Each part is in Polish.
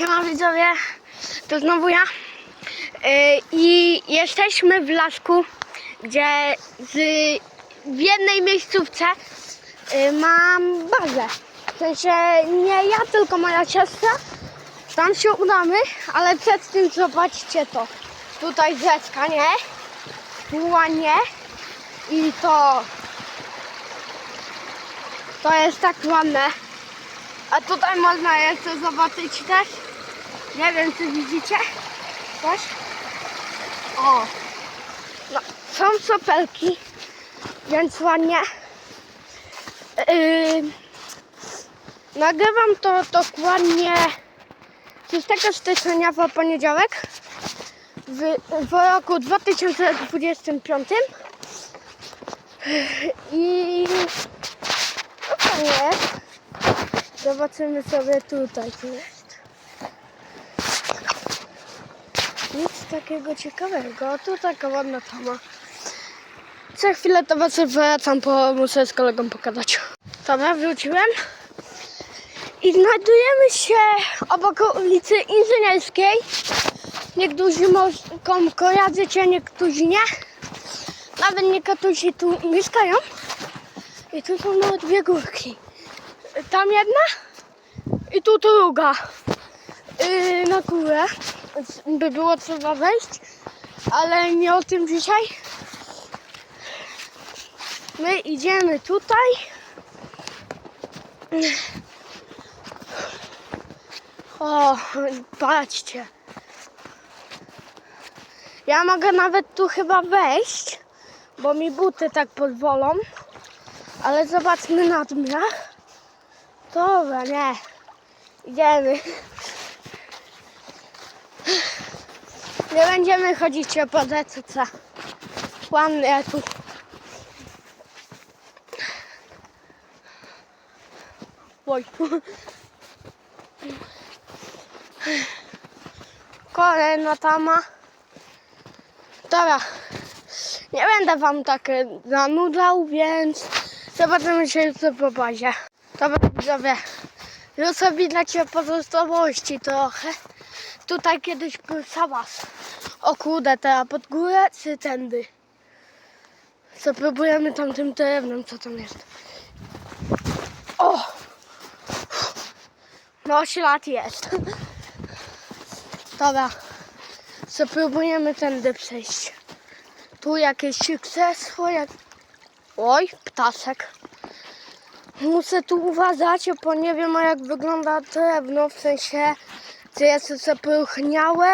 Siema widzowie, to znowu ja. Yy, I jesteśmy w lasku, gdzie z, w jednej miejscówce yy, mam bazę. W sensie nie ja, tylko moja siostra. Tam się udamy, ale przed tym zobaczcie to. Tutaj rzeczka, nie? Ładnie. I to... To jest tak ładne. A tutaj można jeszcze zobaczyć też. Nie wiem, czy widzicie coś. O! No, są sopelki, więc ładnie. Yy, nagrywam to dokładnie 6 stycznia w poniedziałek w, w roku 2025. I no to jest. Zobaczymy sobie tutaj, co jest. Nic takiego ciekawego. Tu taka ładna tama. Za chwilę to was wracam, bo muszę z kolegą pokazać. Dobra, wróciłem. I znajdujemy się obok ulicy Inżynierskiej. Niektórzy mogą kojarzycie, niektórzy nie. Nawet niektórzy tu mieszkają. I tu są nawet dwie górki. Tam jedna i tu druga. Yy, na górę by było trzeba wejść, ale nie o tym dzisiaj. My idziemy tutaj. O, patrzcie. Ja mogę nawet tu chyba wejść, bo mi buty tak pozwolą. Ale zobaczmy nadmiar. Dobra, nie. Idziemy. Nie będziemy chodzić po DCC. Ładnie tu. Oj. Kolejna tama. Dobra. Nie będę wam tak e, zanudzał, więc zobaczymy się jutro po bazie. Dobra, widzowie. Już sobie dla Ciebie pozostałości trochę. Tutaj kiedyś był sałas. O kurde, teraz pod górę czy tędy? Co próbujemy tam tym drewnem, co tam jest. O! No ślad jest. Dobra. Co próbujemy tędy przejść. Tu jakieś krzesło, jak... Oj, ptaszek. Muszę tu uważać, bo nie wiem jak wygląda drewno, w sensie czy jest zapruchniałe.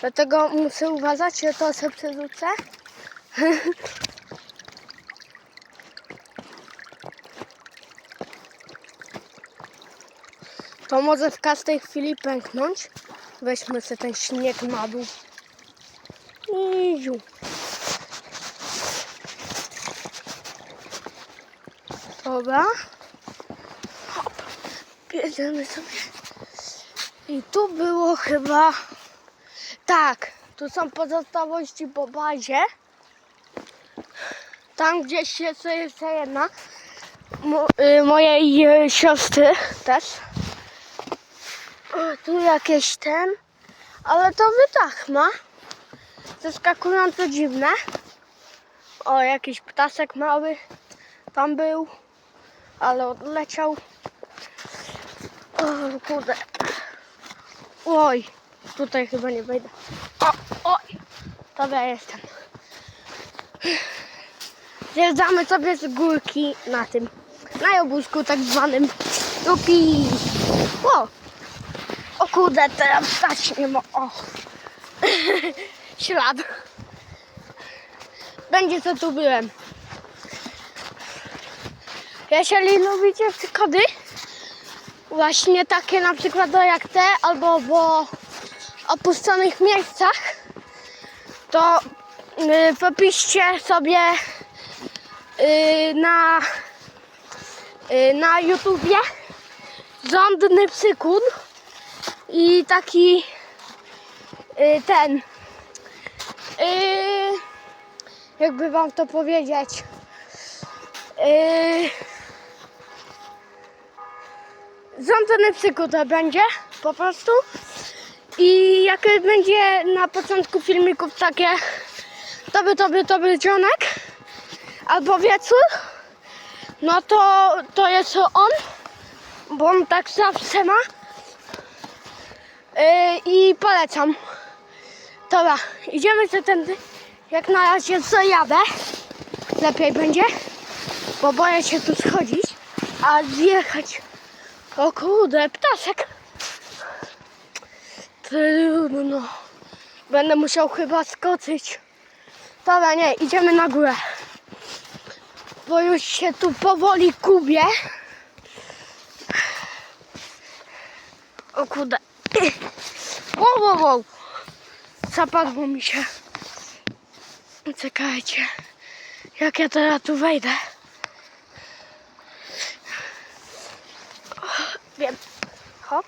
Dlatego muszę uważać, że to sobie przerzucę. To może w każdej chwili pęknąć. Weźmy sobie ten śnieg na dół. Iziu. Dobra. Hop. Bierzemy sobie. I tu było chyba... Tak, tu są pozostałości po bazie. Tam gdzieś jest jeszcze jedna. Mo, y, mojej y, siostry też. O, tu jakieś ten. Ale to wytach ma. Zaskakująco dziwne. O, jakiś ptasek mały tam był, ale odleciał. O kurde. Oj, tutaj chyba nie wejdę. O, oj, dobra jestem. Zjeżdżamy sobie z górki na tym, na jabłuszku tak zwanym. Tupi. O, o kurde, teraz stać nie ma. O. Ślad. Będzie co tu byłem. Jeżeli lubicie przykłady, właśnie takie na przykład jak te, albo w opuszczonych miejscach, to y, popiszcie sobie y, na, y, na YouTubie rządny przykład i taki ten jakby wam to powiedzieć y, z anteny psykuta będzie po prostu. I jak będzie na początku filmików takie tobie, tobie, tobie dzionek albo wiecór, no to to jest on, bo on tak zawsze ma. Yy, I polecam. Dobra, idziemy sobie tędy. Jak na razie zajadę. Lepiej będzie, bo boję się tu schodzić, a zjechać. O kurde, ptaszek. Trudno. Będę musiał chyba skoczyć. Dobra, nie, idziemy na górę. Bo już się tu powoli kubię. O kurde. Wow, wow, wow. Zapadło mi się. Czekajcie. Jak ja teraz tu wejdę? Wiem. Hop.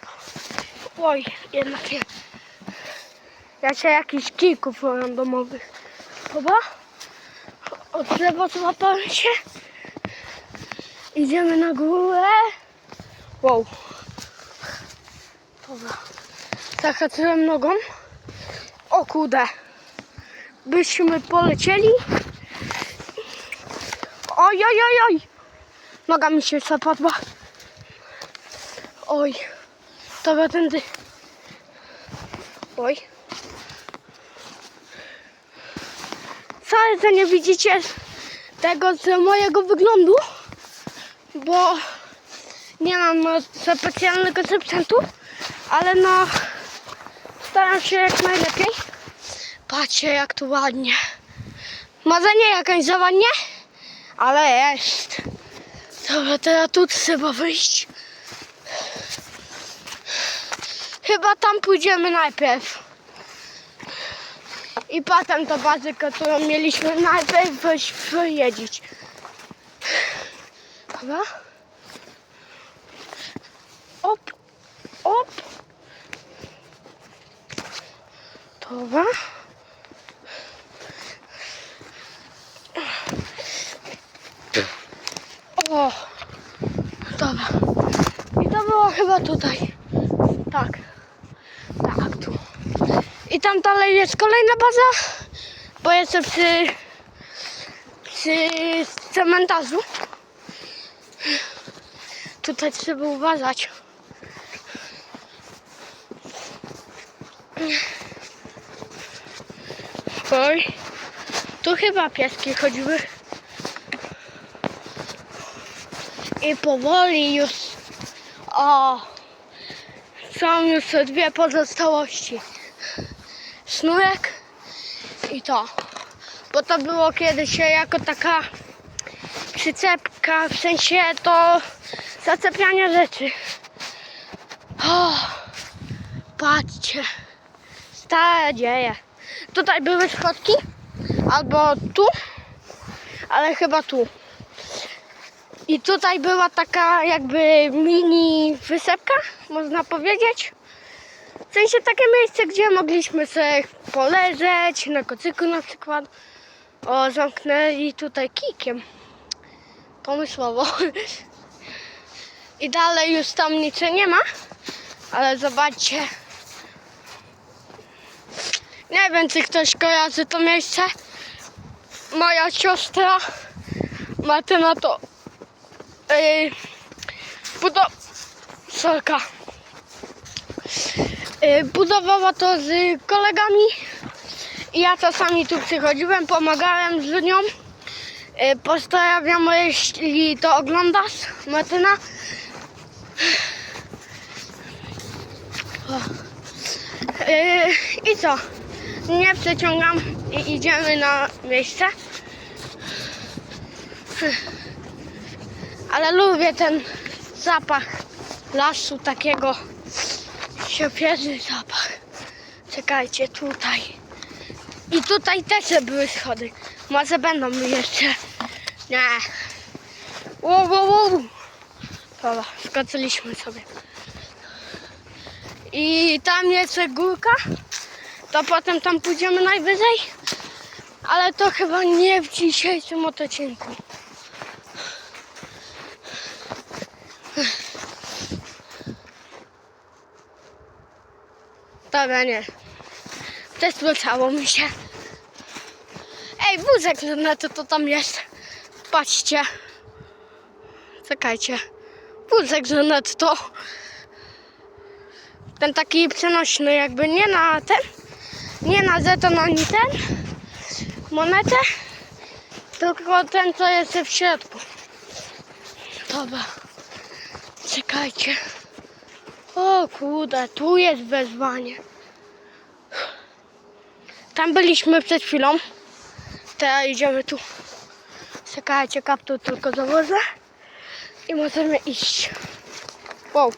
Oj, jednak nie. Ja się jakiś kijków randomowych. Chyba? Od lewo złapałem się. Idziemy na górę. Wow. Dobra. Zahaczyłem nogą. O kurde. Byśmy polecieli. Oj, oj, oj, oj. Noga mi się zapadła. Oj. Dobra, tędy. Oj. Wcale to nie widzicie tego z mojego wyglądu, bo nie mam e, specjalnego sprzętu, ale no staram się jak najlepiej. Patrzcie jak tu ładnie. Może nie jakaś zawadnie, ale jest. Dobra, teraz tu trzeba wyjść. Chyba tam pójdziemy najpierw. I potem to bazykę, którą mieliśmy najpierw wyjeździć. Dobra? Op, op. Dobra. O, dobra. I to było chyba tutaj. Tak. I tam dalej jest kolejna baza, bo jestem przy, przy. Tutaj trzeba uważać. Oj, tu chyba pieski chodziły. I powoli już, o, są już dwie pozostałości. Sznurek i to. Bo to było kiedyś jako taka przyczepka, w sensie to zaczepianie rzeczy. O, patrzcie, stare dzieje. Tutaj były schodki, albo tu, ale chyba tu. I tutaj była taka jakby mini wysepka, można powiedzieć. W sensie takie miejsce, gdzie mogliśmy sobie poleżeć, na kocyku na przykład. O, zamknęli tutaj kikiem. Pomysłowo. I dalej już tam nic nie ma, ale zobaczcie. Nie wiem, czy ktoś kojarzy to miejsce. Moja siostra Martyna to yy, budo... Sorka. Yy, budowała to z kolegami. Ja czasami tu przychodziłem, pomagałem z nią. Yy, Pozdrawiam, jeśli to oglądasz, Martyna. Yy, I co? Nie przeciągam i idziemy na miejsce. Ale lubię ten zapach lasu takiego świeży zapach. Czekajcie, tutaj. I tutaj też były schody. Może będą jeszcze. Nie. Wow, wow, wow. Skoczyliśmy sobie. I tam jest górka. To potem tam pójdziemy najwyżej. Ale to chyba nie w dzisiejszym odcinku. Dobra, nie. Też spłacało mi się. Ej, wózek na to, to tam jest. Patrzcie. Czekajcie. Wózek z to. Ten taki przenośny, jakby nie na ten, nie na zeton ani ten, monetę, tylko ten, co jest w środku. Dobra. Czekajcie. O kurde, tu jest wezwanie. Tam byliśmy przed chwilą. Teraz idziemy tu. Czekajcie, kaptur tylko założę. I możemy iść. Wow.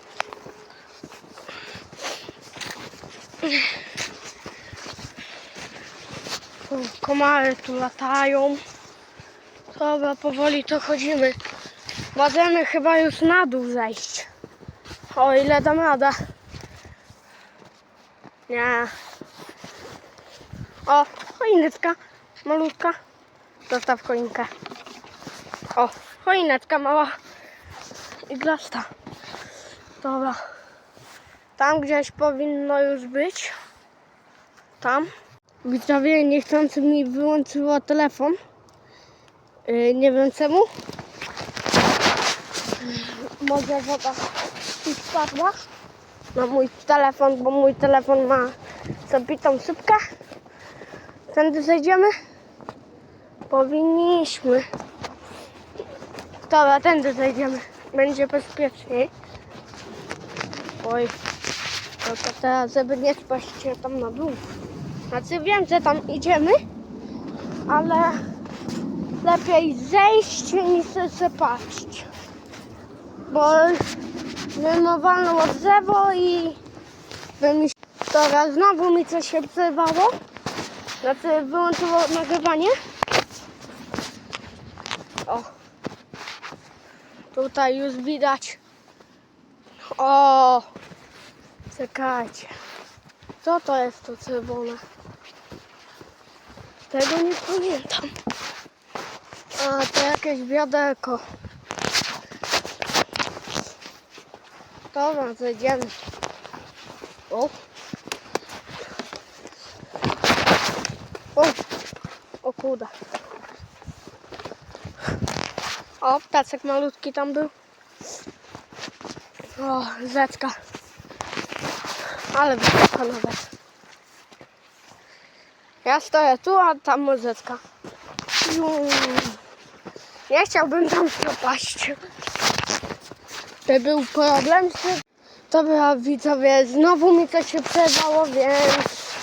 Komary tu latają. Dobra, powoli to chodzimy. Możemy chyba już na dół zejść. O ile dam radę. Nie. O, choineczka. Malutka. Zostaw choinkę. O, choineczka mała. I glasta. Dobra. Tam gdzieś powinno już być. Tam. Widzowie niechcący mi wyłączyło telefon. Yy, nie wiem czemu. Może woda i spadła na mój telefon, bo mój telefon ma zabitą szybkę. Tędy zejdziemy? Powinniśmy. Dobra, tędy zejdziemy. Będzie bezpieczniej. Oj. Tylko teraz, żeby nie spaść tam na dół. Znaczy wiem, że tam idziemy, ale lepiej zejść niż się paść. Bo wymowalną od drzewo i wymi... Dobra, znowu mi coś się przerwało. Znaczy wyłączyło nagrywanie. O. Tutaj już widać. O. Czekajcie. Co to jest to czerwone? Tego nie pamiętam. A, to jakieś wiaderko. Dobra, zejdziemy. O. O. O kurde. O, ptacek malutki tam był. O, rzeczka. Ale wysoko nawet. Ja stoję tu, a tam muzyka. Nie chciałbym tam przepaść. To był problem z tym. Dobra, widzowie, znowu mi to się przerwało, więc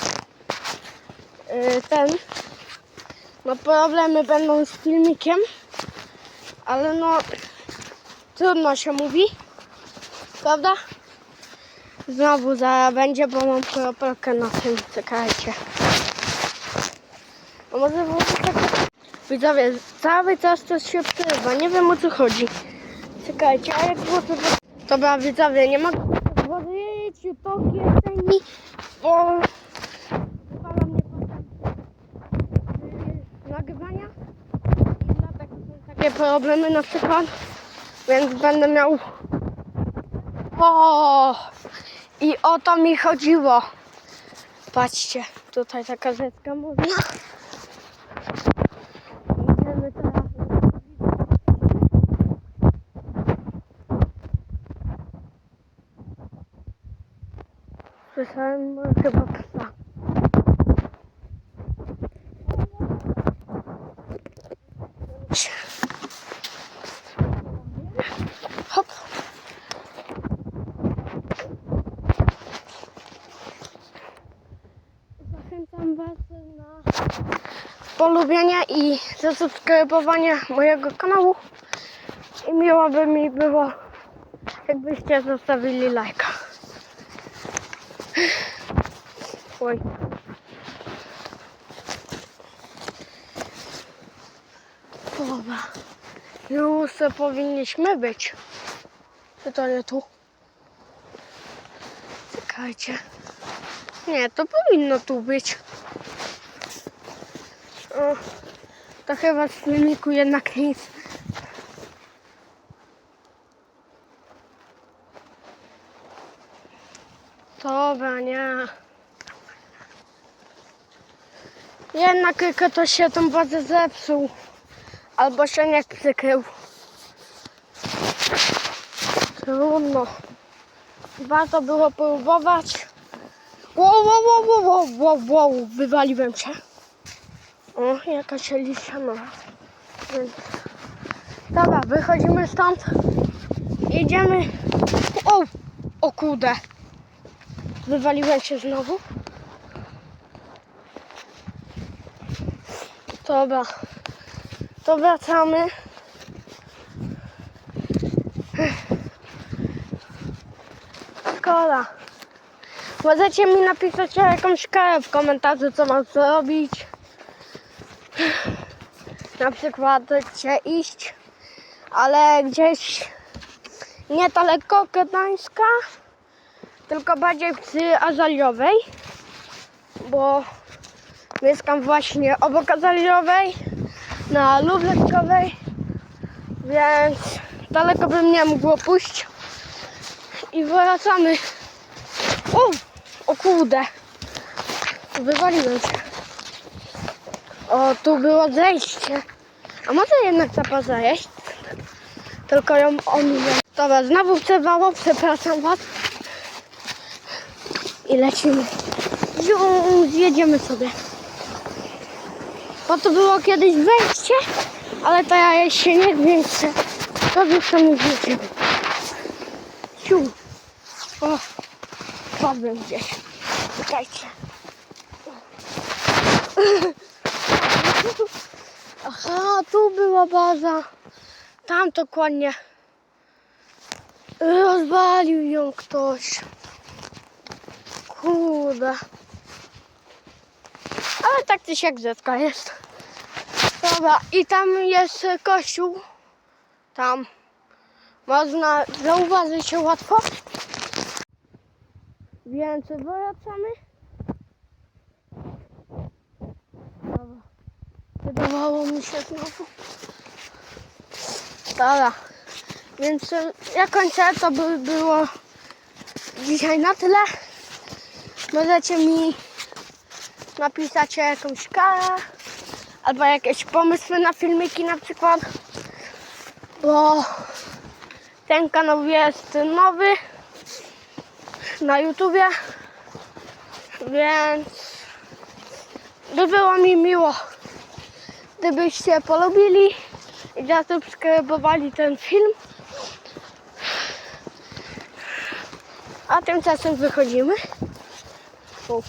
yy, ten. No problemy będą z filmikiem, ale no trudno się mówi, prawda? Znowu zaraz będzie, bo mam kropelkę na tym, czekajcie. A może włożyć takie... Widzowie, cały czas coś się przerywa, nie wiem o co chodzi. Czekajcie, a jak włożę... Dobra, widzowie, nie mogę włożyć to kieszeni, bo... Wypala mnie potem yy, nagrywania. I dlatego są takie problemy na przykład, więc będę miał... O! I o to mi chodziło. Patrzcie, tutaj taka rzeczka można. Idziemy teraz. Słyszałem no, chyba psa. Hop. Zachęcam Was na polubienia i zasubskrybowania mojego kanału. I miło by mi było, jakbyście zostawili lajka. Oj. Dobra. Już powinniśmy być. Czy to nie tu? Czekajcie. Nie, to powinno tu być. O, to chyba filmiku jednak nic. Dobra, nie. Jednak ktoś się tą bazę zepsuł. Albo się nie przykrył. Trudno. Warto było próbować. Wow, wow, wow, wow, wow, wow, wywaliłem się. O, jakaś liściana. Więc... Dobra, wychodzimy stąd. Jedziemy. O, o kurde. Wywaliłem się znowu. Dobra. To wracamy. Szkoda. Możecie mi napisać jakąś karę w komentarzu, co mam zrobić. Na przykład gdzie iść, ale gdzieś nie daleko Gdańska, tylko bardziej przy Azaliowej, bo mieszkam właśnie obok Azaliowej, na Lubleckowej, więc daleko bym nie mógł pójść. I wracamy. O, o kurde. Wywaliłem się. O, tu było zejście. A może jednak trzeba zejść? Tylko ją ominę. Dobra, znowu przewało, przepraszam was. I lecimy. Zjedziemy sobie. Bo to było kiedyś wejście, ale to ja się nie zwiększę. To już tam jedziemy. Ziu. O, padłem gdzieś. Czekajcie. Aha, tu była baza. Tam dokładnie. Rozwalił ją ktoś. Kurde. Ale tak czy siak zetka jest. Dobra, i tam jest kościół. Tam. Można zauważyć się łatwo. Więc wracamy. Dobra. Wydawało mi się znowu. Dobra. Więc em, ja kończę. To by było dzisiaj na tyle. Możecie mi napisać jakąś karę albo jakieś pomysły na filmiki na przykład. Bo ten kanał jest nowy na YouTubie. Więc by było mi miło, gdybyście polubili i zasubskrybowali ten film. A tymczasem wychodzimy. O.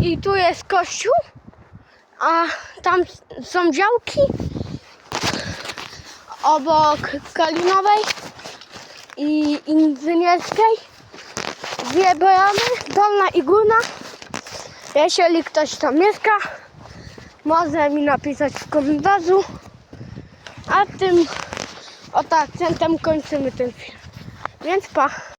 I tu jest kościół, a tam są działki obok Kalinowej i Inżynierskiej. Dwie bramy, dolna i górna. Jeżeli ktoś tam mieszka, może mi napisać w komentarzu. A tym oto akcentem kończymy ten film. Więc pa.